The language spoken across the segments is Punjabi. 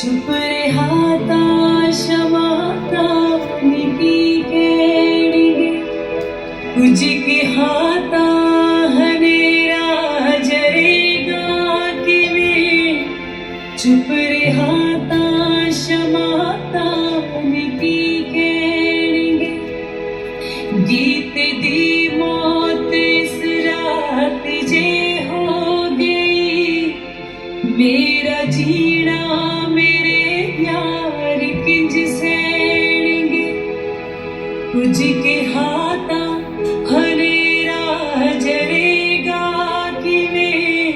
ਚੁੱਪ ਰਿਹਾ ਤਾਂ ਸ਼ਮਾਤਾ ਨਿੱਕੀ ਕਿਹੜੀ ਕੁਝ ਕਿਹਾ ਤਾਂ ਕੁਝ ਕਿਹਾ ਤਾਂ ਹਨੇਰਾ ਜਰੇਗਾ ਕਿਵੇਂ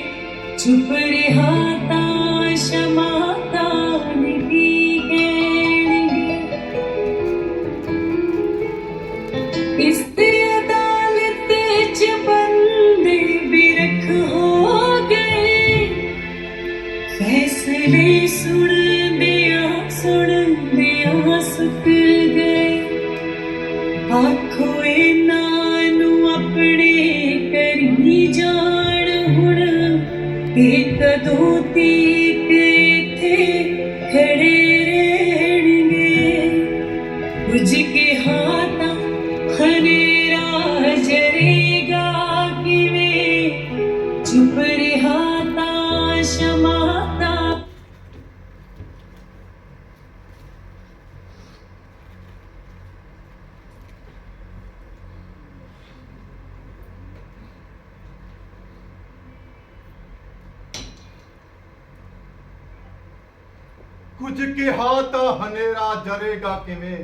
ਚੁੱਪ ਰਿਹਾ ਤਾਂ ਸ਼ਮਾ ਤਾਂ ਨਿੱਕੀ ਕਹਿਣਗੇ ਇਸ ਤੇ ਅਦਾਲਤ ਚ ਬੰਦੇ ਬਿਰਖ ਹੋ ਗਏ ਫੈਸਲੇ ਸੁਣਦੇ ਸੁਣਦਿਆਂ ਸੁਣਦੇ ਸੁੱਕ ਗਏ ਆਖੋ ਇਹਨਾਂ ਨੂੰ ਆਪਣੇ ਕਰੀ ਜਾਣ ਹੁਣ। ਇਹ ਕਦੋਂ ਤੀਕ ਇੱਥੇ ਖੜੇ ਰਹਿਣਗੇ। ਕੁਝ ਕਿਹਾ ਤਾਂ ਹਨੇਰਾ ਜਰੇਗਾ ਕਿਵੇਂ? ਚੁੱਪ ਕੁਝ ਕਿਹਾ ਤਾਂ ਹਨੇਰਾ ਜਰੇਗਾ ਕਿਵੇਂ?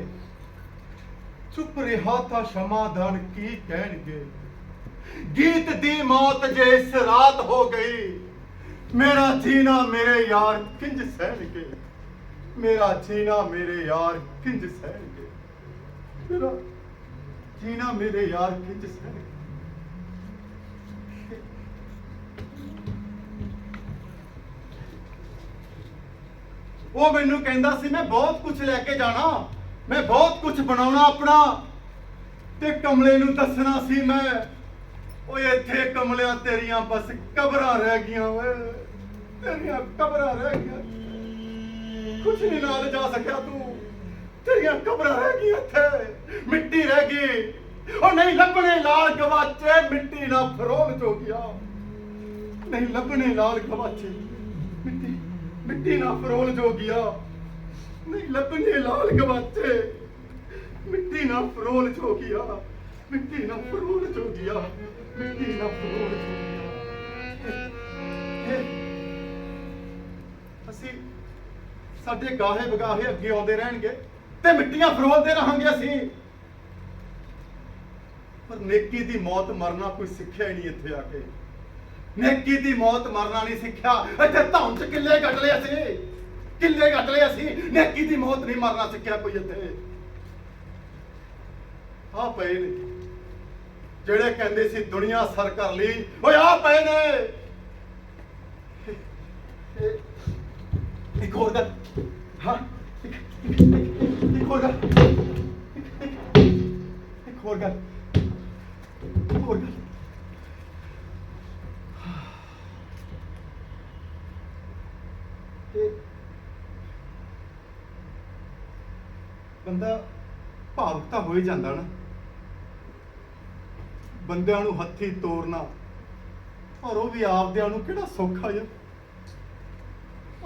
ਚੁੱਪ ਰਿਹਾ ਤਾਂ ਸ਼ਮਾਦਾਨ ਕੀ ਕਹਿਣਗੇ? ਗੀਤ ਦੀ ਮੌਤ ਜੇ ਇਸ ਰਾਤ ਹੋ ਗਈ, ਮੇਰਾ ਜੀਣਾ ਮੇਰੇ ਯਾਰ ਕਿੰਜ ਸਹਿਣਗੇ? ਮੇਰਾ ਜੀਣਾ ਮੇਰੇ ਯਾਰ ਕਿੰਜ ਸਹਿਣਗੇ? ਮੇਰਾ ਜੀਣਾ ਮੇਰੇ ਯਾਰ ਕਿੰਜ ਸਹਿਣਗੇ? ਉਹ ਮੈਨੂੰ ਕਹਿੰਦਾ ਸੀ, ਮੈਂ ਬਹੁਤ ਕੁਝ ਲੈ ਕੇ ਜਾਣਾ। ਮੈਂ ਬਹੁਤ ਕੁਝ ਬਣਾਉਣਾ ਆਪਣਾ। ਤੇ ਕਮਲੇ ਨੂੰ ਦੱਸਣਾ ਸੀ ਮੈਂ, ਓਏ ਇੱਥੇ ਕਮਲਿਆ ਤੇਰੀਆਂ ਬਸ ਕਬਰਾਂ ਰਹਿ ਗਈਆਂ ਓਏ। ਤੇਰੀਆਂ ਕਬਰਾਂ ਰਹਿ ਗਈਆਂ। ਕੁਝ ਨਹੀਂ ਨਾਲ ਜਾ ਸਕਿਆ ਤੂੰ। ਤੇਰੀਆਂ ਕਬਰਾਂ ਰਹਿ ਗਈਆਂ ਇੱਥੇ। ਮਿੱਟੀ ਰਹਿ ਗਈ। ਉਹ ਨਹੀਂ ਲੱਭਣੇ ਲਾਲ ਗਵਾਚੇ, ਮਿੱਟੀ ਨਾ ਫਰੋਲ ਚੋ ਗਿਆ ਨਹੀਂ ਲੱਭਣੇ ਲਾਲ ਗਵਾਚੇ। ਮਿੱਟੀ ਮਿੱਟੀ ਨਾ ਫਰੋਲ ਜੋ ਨਹੀਂ ਲੱਭਣੇ ਲਾਲ ਗਵਾਚੇ। ਮਿੱਟੀ ਨਾ ਫਰੋਲ ਜੋ ਮਿੱਟੀ ਨਾ ਫਰੋਲ ਜੋ ਮਿੱਟੀ ਨਾ ਫਰੋਲ ਜੋ ਅਸੀਂ ਸਾਡੇ ਗਾਹੇ ਬਗਾਹੇ ਅੱਗੇ ਆਉਂਦੇ ਰਹਿਣਗੇ ਤੇ ਮਿੱਟੀਆਂ ਫਰੋਲਦੇ ਰਹਾਂਗੇ ਅਸੀਂ। ਪਰ ਨੇਕੀ ਦੀ ਮੌਤ ਮਰਨਾ ਕੋਈ ਸਿੱਖਿਆ ਹੀ ਨਹੀਂ ਇੱਥੇ ਆ ਕੇ। ਨੇਕੀ ਦੀ ਮੌਤ ਮਰਨਾ ਨਹੀਂ ਸਿੱਖਿਆ। ਇੱਥੇ ਧੌਣ ਚ ਕਿੱਲੇ ਕੱਟ ਲਏ ਅਸੀਂ। ਕਿੱਲੇ ਕੱਟ ਲਏ ਅਸੀਂ। ਨੇਕੀ ਦੀ ਮੌਤ ਨਹੀਂ ਮਰਨਾ ਸਿੱਖਿਆ ਕੋਈ ਇੱਥੇ। ਆ ਪਏ ਨੇ। ਜਿਹੜੇ ਕਹਿੰਦੇ ਸੀ ਦੁਨੀਆ ਸਰ ਕਰ ਲਈ, ਓਏ ਆ ਪਏ ਨੇ। ਇੱਕ ਹੋਰ ਗੱਲ। ਹਾਂ। ਇੱਕ ਹੋਰ ਗੱਲ। ਇੱਕ ਹੋਰ ਗੱਲ ਇੱਕ ਹੋਰ ਗੱਲ ਤੇ ਬੰਦਾ ਭਾਵੁਕ ਤਾਂ ਹੋ ਹੀ ਜਾਂਦਾ ਨਾ। ਬੰਦਿਆਂ ਨੂੰ ਹੱਥੀ ਤੋੜਨਾ ਔਰ ਉਹ ਵੀ ਆਪਦਿਆਂ ਨੂੰ ਕਿਹੜਾ ਸੌਖਾ ਜਿਹਾ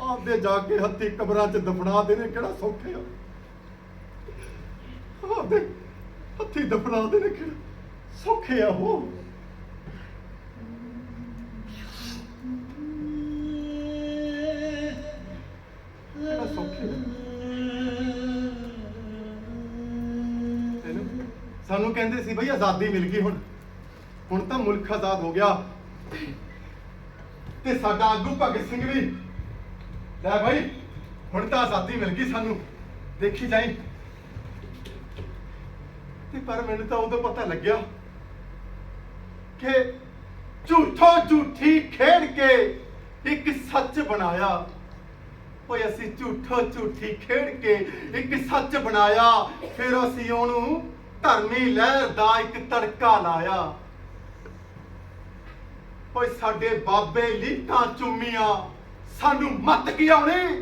ਆਪਦੇ ਜਾ ਕੇ ਹੱਥੀ ਕਬਰਾਂ 'ਚ ਦਫਨਾ ਦੇਣੇ ਕਿਹੜਾ ਸੌਖੇ ਆ? ਆਪਦੇ ਹੱਥੀ ਦਫਨਾ ਦੇਣੇ ਕਿਹੜਾ ਸੌਖੇ ਆ ਉਹ? ਸਾਨੂੰ ਕਹਿੰਦੇ ਸੀ ਬਈ ਆਜ਼ਾਦੀ ਮਿਲ ਗਈ ਹੁਣ। ਹੁਣ ਤਾਂ ਮੁਲਕ ਆਜ਼ਾਦ ਹੋ ਗਿਆ। ਤੇ ਸਾਡਾ ਆਗੂ ਭਗਤ ਸਿੰਘ ਵੀ। ਲੈ ਭਾਈ ਹੁਣ ਤਾਂ ਆਜ਼ਾਦੀ ਮਿਲ ਗਈ ਸਾਨੂੰ। ਦੇਖੀ ਜਾਈ। ਤੇ ਪਰ ਮੈਨੂੰ ਤਾਂ ਉਦੋਂ ਪਤਾ ਲੱਗਿਆ ਕਿ ਝੂਠੋ ਝੂਠੀ ਖੇਡ ਕੇ ਇੱਕ ਸੱਚ ਬਣਾਇਆ। ਓਏ ਅਸੀਂ ਝੂਠੋ ਝੂਠੀ ਖੇਡ ਕੇ ਇੱਕ ਸੱਚ ਬਣਾਇਆ। ਫਿਰ ਅਸੀਂ ਉਹਨੂੰ ਧਰਮੀ ਲਹਿਰ ਦਾ ਇੱਕ ਤੜਕਾ ਲਾਇਆ। ਓਏ ਸਾਡੇ ਬਾਬੇ ਲੀਕਾਂ ਚੁੰਮੀਆਂ, ਸਾਨੂੰ ਮੱਤ ਕੀ ਆਉਣੀ?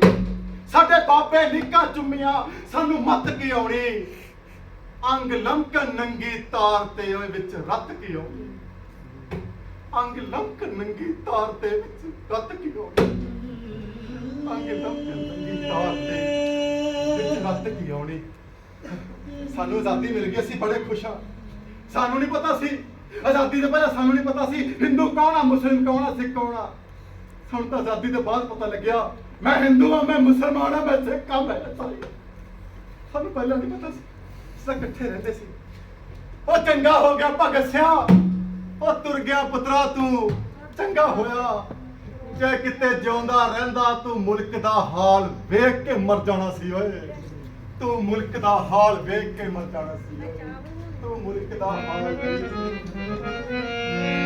ਸਾਡੇ ਬਾਬੇ ਨਿੱਕਾ ਚੁੰਮੀਆਂ, ਸਾਨੂੰ ਮੱਤ ਕੀ ਆਉਣੀ? ਅੰਗ ਲੰਕਨ ਨੰਗੀ ਤਾਰ ਤੇ ਓਏ ਵਿੱਚ ਰੱਤ ਕੀ ਆਉਣੀ? ਅੰਗ ਲੰਕਨ ਨੰਗੀ ਤਾਰ ਤੇ ਵਿੱਚ ਰੱਤ ਕੀ ਆਉਣੀ? ਅੰਗ ਲੰਕਨ ਨੰਗੀ ਤਾਰ ਤੇ ਵਿੱਚ ਰੱਤ ਕੀ ਆਉਣੀ? ਸਾਨੂੰ ਆਜ਼ਾਦੀ ਮਿਲ ਗਈ, ਅਸੀਂ ਬੜੇ ਖੁਸ਼ ਹਾਂ। ਸਾਨੂੰ ਨਹੀਂ ਪਤਾ ਸੀ, ਆਜ਼ਾਦੀ ਤੋਂ ਪਹਿਲਾਂ ਸਾਨੂੰ ਨਹੀਂ ਪਤਾ ਸੀ ਹਿੰਦੂ ਕੌਣ ਆ, ਮੁਸਲਿਮ ਕੌਣ ਆ, ਸਿੱਖ ਕੌਣ ਆ। ਸਾਨੂੰ ਤਾਂ ਆਜ਼ਾਦੀ ਤੋਂ ਬਾਅਦ ਪਤਾ ਲੱਗਿਆ, ਮੈਂ ਹਿੰਦੂ ਆ ਮੈਂ ਮੁਸਲਮਾਨ ਆ ਮੈਂ ਸਿੱਖ ਆ ਮੈਂ ਇਸਾਈ ਸਾਨੂੰ ਪਹਿਲਾਂ ਨਹੀਂ ਪਤਾ ਸੀ, ਅਸੀਂ ਇਕੱਠੇ ਰਹਿੰਦੇ ਸੀ। ਉਹ ਚੰਗਾ ਹੋ ਗਿਆ, ਭਗਤ ਸਿਆ। ਉਹ ਤੁਰ ਗਿਆ ਪੁੱਤਰਾ ਤੂੰ, ਚੰਗਾ ਹੋਇਆ। ਜੇ ਕਿਤੇ ਜਿਉਂਦਾ ਰਹਿੰਦਾ ਤੂੰ, ਮੁਲਕ ਦਾ ਹਾਲ ਵੇਖ ਕੇ ਮਰ ਜਾਣਾ ਸੀ ਓਏ। ਤੂੰ ਮੁਲਕ ਦਾ ਹਾਲ ਵੇਖ ਕੇ ਮਰ ਜਾਣਾ ਸੀ। ਤੂੰ ਮੁਲਕ ਦਾ ਹਾਲ ਵੇਖ ਕੇ